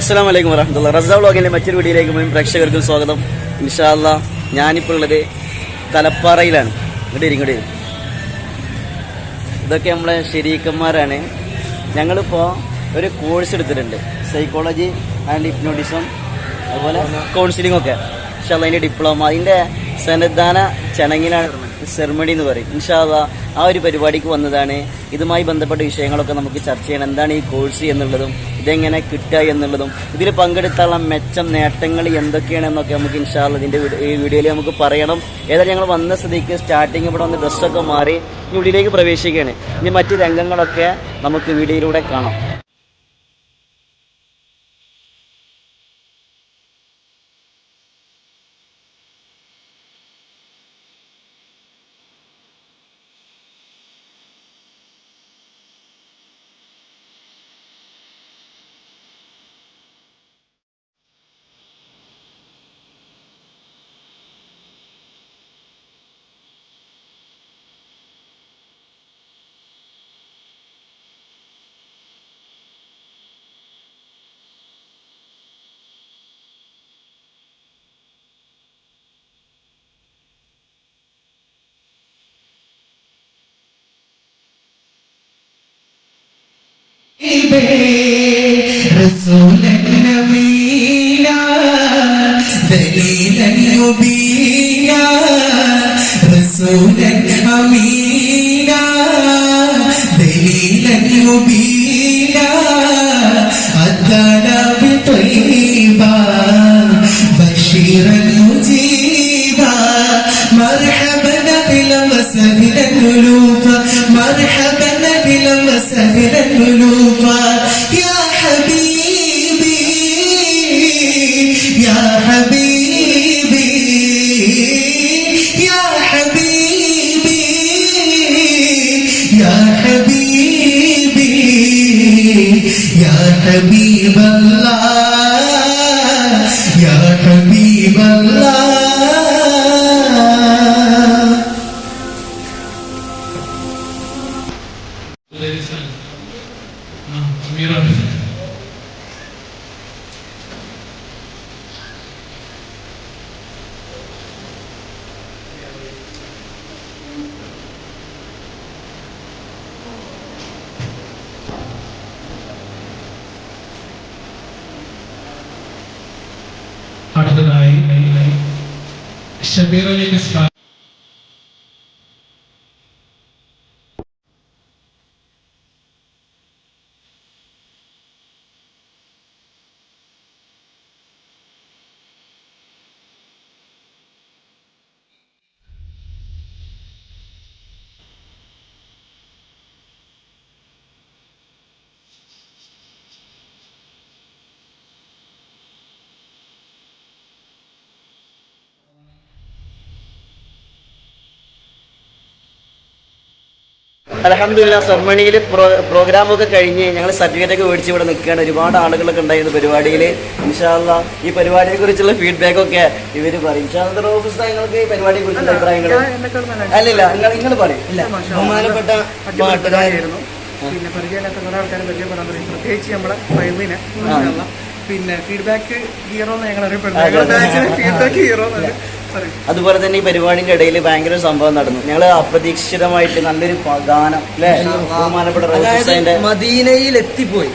അസ്സാം വലൈക്കും വരഹമുല്ല റസ വ്ളോഗിന്റെ മറ്റൊരു വീഡിയോയിലേക്ക് മുഴുവൻ പ്രേക്ഷകർക്കും സ്വാഗതം. ഇൻഷാല്ല ഞാനിപ്പോൾ ഉള്ളത് തലപ്പാറയിലാണ്. ഇങ്ങോട്ട് വരും. ഇതൊക്കെ നമ്മളെ ശരീക്കന്മാരാണ്. ഞങ്ങളിപ്പോൾ ഒരു കോഴ്സ് എടുത്തിട്ടുണ്ട്. സൈക്കോളജി ആൻഡ് ഹിപ്നോട്ടിസം അതുപോലെ കൗൺസിലിംഗ് ഒക്കെ. പക്ഷെ അതിന്റെ ഡിപ്ലോമ അതിന്റെ സന്നദ്ധാന ചടങ്ങിലാണ് സെറമണി എന്ന് പറയും. ഇൻഷാല്ല ആ ഒരു പരിപാടിക്ക് വന്നതാണ്. ഇതുമായി ബന്ധപ്പെട്ട വിഷയങ്ങളൊക്കെ നമുക്ക് ചർച്ച ചെയ്യണം. എന്താണ് ഈ കോഴ്സ് എന്നുള്ളതും ഇതെങ്ങനെ കിട്ടുക എന്നുള്ളതും ഇതിൽ പങ്കെടുത്താനുള്ള മെച്ചം നേട്ടങ്ങൾ എന്തൊക്കെയാണെന്നൊക്കെ നമുക്ക് ഇൻഷാല്ല ഇതിന്റെ ഈ വീഡിയോയിൽ നമുക്ക് പറയണം. ഏതായാലും ഞങ്ങൾ വന്ന സ്ഥിതിക്ക് സ്റ്റാർട്ടിങ് ഇവിടെ വന്ന് ഡ്രസ്സൊക്കെ മാറി ഉള്ളിലേക്ക് പ്രവേശിക്കുകയാണ്. ഇനി മറ്റ് രംഗങ്ങളൊക്കെ നമുക്ക് വീഡിയോയിലൂടെ കാണാം. رسولا نبينا دليلا مبينا رسولا امينا دليلا مبينا اتانا بطيبا بشيرا مجيبا مرحبا بلا وسهلا الولوفا مرحبا بلا وسهلا الولوفا حبيب الله يا حبيب الله Perceberam a necessidade é അലഹമില്ല സെറമണിയിൽ പ്രോഗ്രാമൊക്കെ കഴിഞ്ഞ് ഞങ്ങൾ സർട്ടിഫിക്കറ്റ് ഒക്കെ മേടിച്ച് ഇവിടെ നിൽക്കുകയാണ്. ഒരുപാട് ആളുകളൊക്കെ ഉണ്ടായിരുന്നു പരിപാടിയിൽ ഇൻഷാല്ല ഈ പരിപാടിയെ കുറിച്ചുള്ള ഫീഡ്ബാക്ക് ഒക്കെ ഇവർ പറയും. ഇൻഷാല്ല ഓഫീസ് നിങ്ങൾക്ക് ഈ പരിപാടിയെ കുറിച്ചുള്ള അഭിപ്രായങ്ങൾ അല്ലല്ല നിങ്ങൾ നിങ്ങൾ പറയും. ബഹുമാനപ്പെട്ട പാട്ടുകാരായിരുന്നു പിന്നെ പരിചയമില്ലാത്ത കുറെ ആൾക്കാരെ പരിചയപ്പെടാൻ പറയും. പ്രത്യേകിച്ച് നമ്മളെ ഫൈവിന് പിന്നെ ഫീഡ്ബാക്ക് ഹീറോ എന്ന് ഞങ്ങൾ അറിയപ്പെടുന്നത് ഫീഡ്ബാക്ക് ഹീറോ എന്ന് പറയും. അതുപോലെ തന്നെ ഈ പരിപാടിന്റെ ഇടയിൽ ഭയങ്കര സംഭവം നടന്നു. ഞങ്ങൾ അപ്രതീക്ഷിതമായിട്ട് നല്ലൊരു ഗാനം അല്ലേ ബഹുമാനപ്പെട്ട റോസിന്റെ മദീനയിൽ എത്തിപ്പോയി.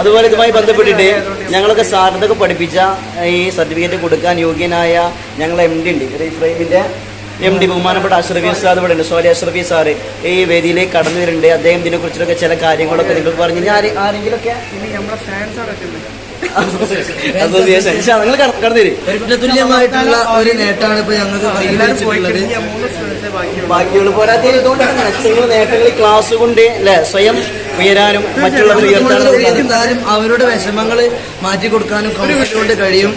അതുപോലെ ഇതുമായി ബന്ധപ്പെട്ടിട്ട് ഞങ്ങളൊക്കെ സാറിനൊക്കെ പഠിപ്പിച്ച ഈ സർട്ടിഫിക്കറ്റ് കൊടുക്കാൻ യോഗ്യനായ ഞങ്ങൾ എം ഡി ഉണ്ട്. എം ഡി ബഹുമാനപ്പെട്ട അഷ്റഫി സാർ ഇവിടെ ഉണ്ട്. സോറി അഷ്റഫി സാറ് ഈ വേദിയിലേക്ക് കടന്നു വരുന്നുണ്ട്. അദ്ദേഹം ഇതിനെ കുറിച്ചൊക്കെ ചില കാര്യങ്ങളൊക്കെ നിങ്ങൾ പറഞ്ഞു ആരെങ്കിലൊക്കെ അസോസിയേഷൻ പക്ഷെ നിങ്ങൾ കടന്നു തരും ഒരു തുല്യമായിട്ടുള്ള ഒരു നേട്ടമാണ് ഇപ്പൊ ഞങ്ങൾക്ക് ബാക്കിയുള്ളൂ? ബാക്കിയുള്ള. പോരാതെ ഇതുകൊണ്ടാണ് നേട്ടങ്ങൾ ക്ലാസ് കൊണ്ട് അല്ലെ? സ്വയം ഉയരാനും മറ്റുള്ളവർ ഉയർത്താനും അവരുടെ വിഷമങ്ങൾ മാറ്റി കൊടുക്കാനും കൊണ്ട് കഴിയും.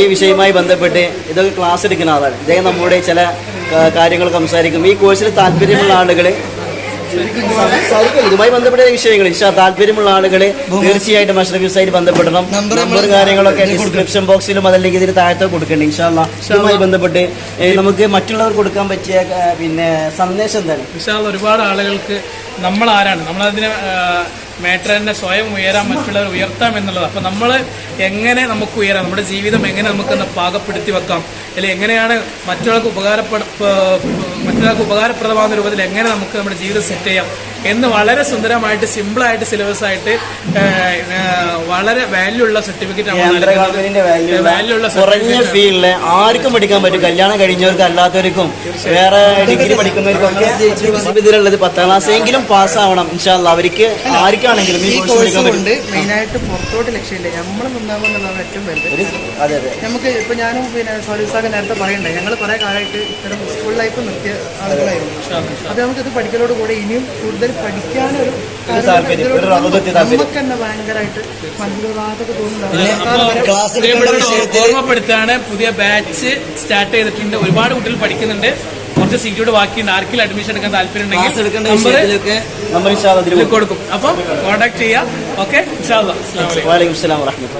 ഈ വിഷയവുമായി ബന്ധപ്പെട്ട് ഇതൊക്കെ ക്ലാസ് എടുക്കുന്ന ആളാണ്. ഇദ്ദേഹം നമ്മുടെ ചില കാര്യങ്ങൾ സംസാരിക്കും. ഈ കോഴ്സിൽ താല്പര്യമുള്ള ആളുകൾ സംസാരിക്കും ഇതുമായി ബന്ധപ്പെട്ട വിഷയങ്ങൾ. ഇഷ്ട താല്പര്യമുള്ള ആളുകളെ തീർച്ചയായിട്ടും അഷ്റഫ് യൂസായിട്ട് ബന്ധപ്പെടണം. നമ്പർ നമ്പർ കാര്യങ്ങളൊക്കെ ഡിസ്ക്രിപ്ഷൻ ബോക്സിലും അതല്ലെങ്കിൽ ഇതിന് താഴത്തെ കൊടുക്കണ്ടേ. ഇൻഷാല്ല ഇതുമായി ബന്ധപ്പെട്ട് നമുക്ക് മറ്റുള്ളവർ കൊടുക്കാൻ പറ്റിയ പിന്നെ സന്ദേശം തന്നെ. വിശാല ഒരുപാട് ആളുകൾക്ക് നമ്മൾ ആരാണ് നമ്മളതിനെ മാറ്റർ തന്നെ സ്വയം ഉയരാൻ മറ്റുള്ളവർ ഉയർത്താം എന്നുള്ളത്. അപ്പോൾ നമ്മൾ എങ്ങനെ നമുക്ക് ഉയരാം? നമ്മുടെ ജീവിതം എങ്ങനെ നമുക്കൊന്ന് പാകപ്പെടുത്തി വെക്കാം? അല്ലെങ്കിൽ എങ്ങനെയാണ് മറ്റുള്ളവർക്ക് ഉപകാരപ്പെട മറ്റുള്ളവർക്ക് ഉപകാരപ്രദമാകുന്ന രൂപത്തിൽ എങ്ങനെ നമുക്ക് നമ്മുടെ ജീവിതം സെറ്റ് ചെയ്യാം? എന്ന് വളരെ സുന്ദരമായിട്ട് സിമ്പിളായിട്ട് സിലബസ് ആയിട്ട് വളരെ വാല്യൂ ഉള്ള സർട്ടിഫിക്കറ്റ് വാല്യൂ ഉള്ള കുറഞ്ഞ ആർക്കും പഠിക്കാൻ പറ്റും. കല്യാണം കഴിഞ്ഞവർക്ക് അല്ലാത്തവർക്കും. വേറെ ഡിഗ്രി പഠിക്കുന്നവർക്കും ഇതിലുള്ളത് പത്താം ക്ലാസ് എങ്കിലും പാസ്സാവണം. ഇൻഷാല്ല അവർക്ക് ആർക്കാണെങ്കിലും ഈ കോഴ്സ് കൊണ്ട് മെയിനായിട്ട് പുറത്തോട്ട് ലക്ഷ്യമില്ല. നമ്മൾ നിന്നാകുമ്പോൾ എന്നുള്ളതാണ് ഏറ്റവും വലുത്. അതെ അതെ. നമുക്ക് ഇപ്പൊ ഞാനും പിന്നെ സോലിസാക്ക് നേരത്തെ പറയണ്ടേ ഞങ്ങൾ കുറെ കാലമായിട്ട് ഇത്തരം സ്കൂൾ ലൈഫ് നിർത്തിയ ആളുകളായിരുന്നു. അത് നമുക്ക് ഇത് പഠിക്കലോട് കൂടെ ഇനിയും കൂടുതൽ പഠിക്കാനൊരു. നമുക്ക് തന്നെ ഭയങ്കരമായിട്ട് ഓർമ്മപ്പെടുത്താണ് പുതിയ ബാച്ച് സ്റ്റാർട്ട് ചെയ്തിട്ടുണ്ട്. ഒരുപാട് കുട്ടികൾ പഠിക്കുന്നുണ്ട്. കുറച്ച് സീറ്റോട് ബാക്കിയുണ്ട്. ആർക്കിൽ അഡ്മിഷൻ എടുക്കാൻ താല്പര്യം ക്ലാസ് ഉണ്ടെങ്കിൽ കൊടുക്കും. അപ്പം കോൺടാക്ട് ചെയ്യാം. ഓക്കെ വാലൈക്കും സ്ലാം വറഹ്മത്തുള്ളാഹി.